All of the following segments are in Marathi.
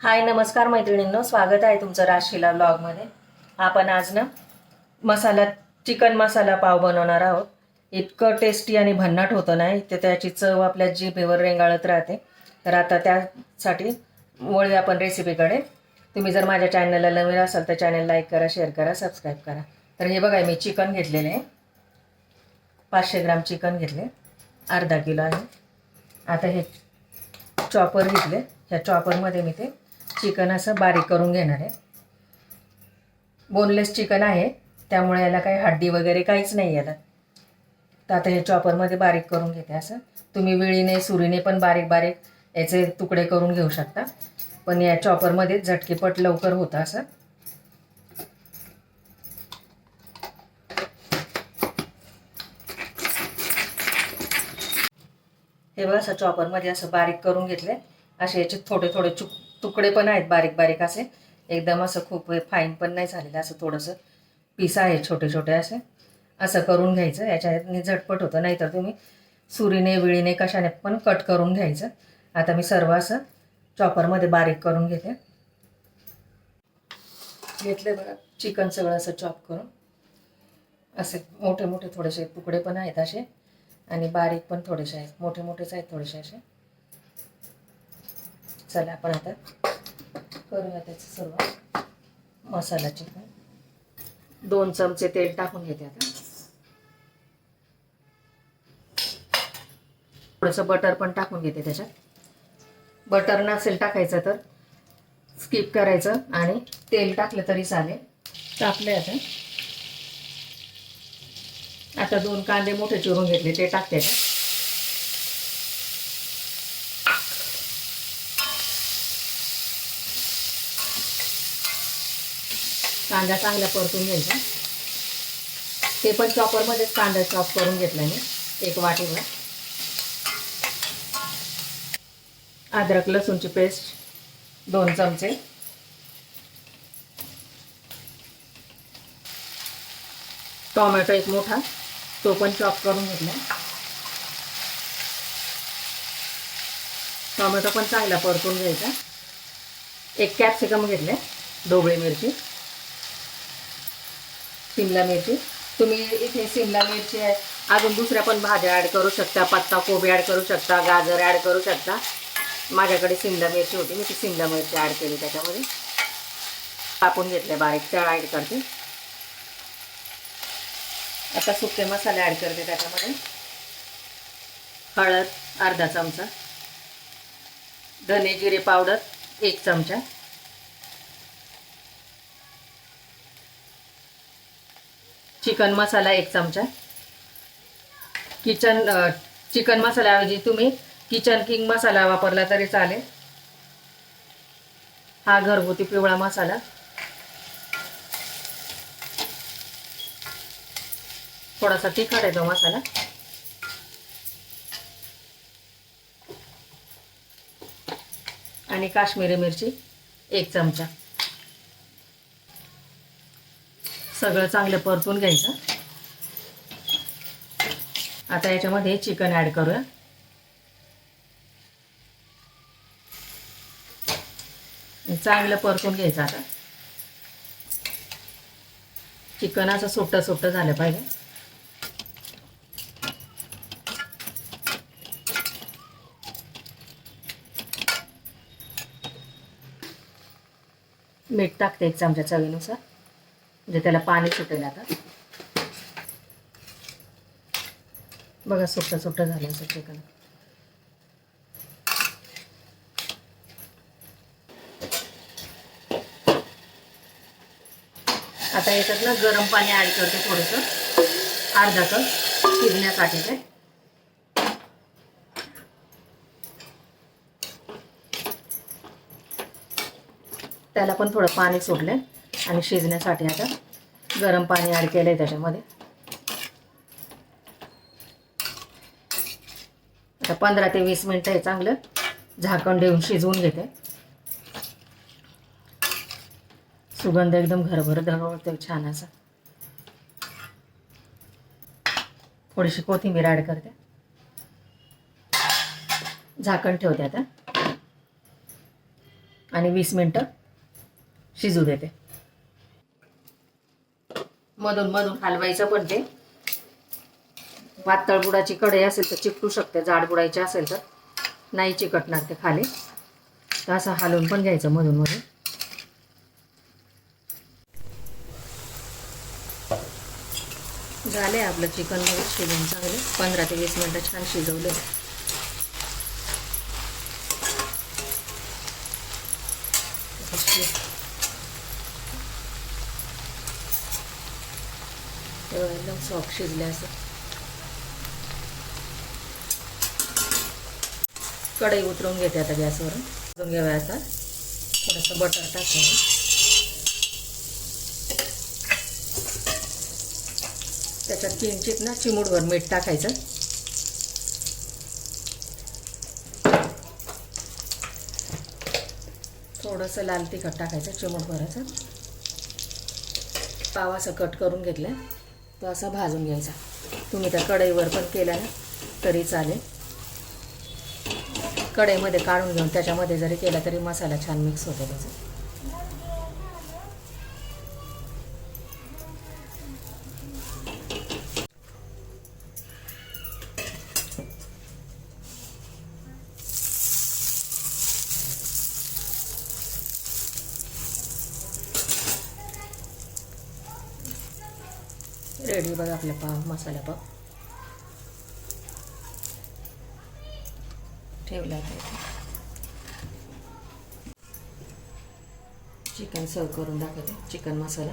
हाय नमस्कार मैत्रिणींनो. स्वागत आहे तुमचं राशीला ब्लॉगमध्ये. आपण आज ना मसाला चिकन मसाला पाव बनवणार आहोत. इतकं टेस्टी आणि भन्नाट होतं नाही. तर त्याची चव आपल्या जिभेवर रेंगाळत राहते. तर आता त्यासाठी वळूया आपण रेसिपीकडे तुम्ही जर माझ्या चॅनलला नवीन असाल तर चॅनल लाईक करा शेअर करा सबस्क्राईब करा. तर हे बघा मी चिकन घेतलेले आहे. पाचशे ग्राम चिकन घेतले. अर्धा किलो आहे. आता हे चॉपर घेतले. ह्या चॉपरमध्ये मी ते चिकन असं बारीक करून घेणार आहे. बोनलेस चिकन आहे. त्यामुळे याला काही हड्डी वगैरे काहीच नाही याला तर आता हे चॉपरमध्ये बारीक करून घेते असं. तुम्ही विळीने सुरीने पण बारीक बारीक याचे तुकडे करून घेऊ शकता. पण या चॉपरमध्ये झटकेपट लवकर होतं असं. हे बघा असं चॉपरमध्ये असं बारीक करून घेतले. असे याचे थोडे थोडे चुक तुकडे पण आहेत बारीक बारीक असे. एकदम असं खूप फाईन पण नाही झालेलं असं थोडंसं. पीस आहे छोटे छोटे असे. असं करून घ्यायचं. याच्याने झटपट होतं. नाहीतर तुम्ही सुरीने विळीने कशाने पण कट करून घ्यायचं. आता मी सर्व असं चॉपरमध्ये बारीक करून घेते. घेतले बघा. चिकन सगळं असं चॉप करून. असे मोठे मोठे थोडेसे तुकडे पण आहेत असे. आणि बारीक पण थोडेसे आहेत. मोठे मोठेच आहेत थोडेसे असे. चला आपण आता करूया त्याचं सर्व मसाला चिकन दोन चमचे तेल टाकून घेते आता. थोडंसं बटर पण टाकून घेते त्याच्यात. बटर नसेल टाकायचं तर स्किप करायचं आणि तेल टाकलं तरी चालेल. टाकले आता. आता दोन कांदे मोठे चिरून घेतले ते टाकते का कांदा चांगला परतून घ्यायचा. ते पण चॉपरमध्येच कांदा चॉप करून घेतला मी एक वाटीवर अद्रक लसूणची पेस्ट दोन चमचे. टोमॅटो एक मोठा तो पण चॉप करून घेतला. टोमॅटो पण चांगला परतून घ्यायचा. एक कॅप्सिकम घेतले ढोबळी मिरची. शिमला मिरची. तुम्ही इथे शिमला मिरची आहे. अजून दुसऱ्या पण भाज्या ॲड करू शकता. पत्ता कोबी ॲड करू शकता. गाजर ॲड करू शकता. माझ्याकडे शिमला मिरची होती. मी ती शिमला मिरची ॲड केली त्याच्यामध्ये. कापून घेतले बारीक. त्या ॲड करते. आता सुके मसाले ॲड करते त्याच्यामध्ये. हळद अर्धा चमचा. धने जिरे पावडर एक चमचा. चिकन मसाला एक चमचा. किचन चिकन मसाल्याऐवजी तुम्ही किचन किंग मसाला वापरला तरी चालेल. हा घरगुती पिवळा मसाला. थोडासा तिखट आहे तो मसाला. आणि काश्मीरी मिरची एक चमचा. सगळं चांगलं परतून घ्यायचं. आता याच्यामध्ये चिकन ॲड करूया. चांगलं परतून घ्यायचं आता. चिकन असं सुट्ट सुट्ट झालं पाहिजे. मीठ टाकते एक चमचा चवीनुसार. म्हणजे त्याला पाणी सुटेल आता. बघा सुट्टं सुट्टं झालं असं चिकन आता याच्यात ना गरम पाणी ॲड करते थोडंसं. अर्धा कप शिजण्यासाठी ते. त्याला पण थोडं पाणी सोडले आणि शिजण्यासाठी आता गरम पाणी ॲड केलं आहे त्याच्यामध्ये. आता पंधरा ते वीस मिनटं हे चांगलं झाकण देऊन शिजवून घेते. सुगंध एकदम घरभर दरवळतो छान असा. थोडीशी कोथिंबीर ॲड करते. झाकण ठेवते आता. आणि वीस मिनटं शिजू देते. मधून मधून हलवायचं पण ते. पातळ बुडाची कढई असेल तर चिकटू शकते जाड बुडायची असेल तर. नाही चिकटणार ते खाली. तर असं हलवून पण घ्यायचं मधून मधून. झाले आपलं चिकन शिजून चांगले. पंधरा ते वीस मिनटं छान शिजवले एकदम सॉफ्ट शिजल्या असं कढई उतरून घेते आता गॅसवरून. उतरून घ्यावे आता. थोडंसं बटर टाकावं त्याच्यात किंचित ना चिमूटभर मीठ टाकायचं. थोडंसं लाल तिखट टाकायचं चिमूटभराचं. पाव असं कट करून घेतलं तो असा भाजून घ्यायचा. तुम्ही त्या कढईवर पण केला ना तरी चालेल. कढईमध्ये काढून घेऊन त्याच्यामध्ये जरी केला तरी मसाला छान मिक्स होतो त्याचा. रेडी बघा आपला पाव मसाला पाव ठेवला चिकन सर्व करून दाखवते. चिकन मसाला.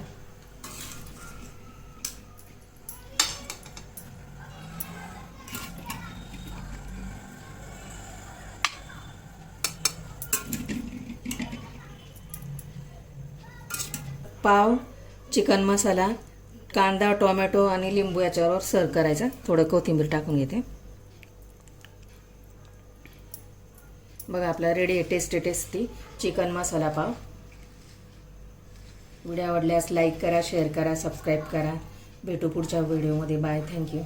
पाव चिकन मसाला कांदा टोमॅटो आणि लिंबू याच्यावर सर्व करायचा. थोडं कोथिंबीर टाकून घेते. बघा आपला रेडी आहे. टेस्टी टेस्टी चिकन मसाला पाव. व्हिडिओ आवडल्यास लाईक करा शेअर करा सबस्क्राईब करा. भेटू पुढच्या व्हिडिओमध्ये बाय थँक्यू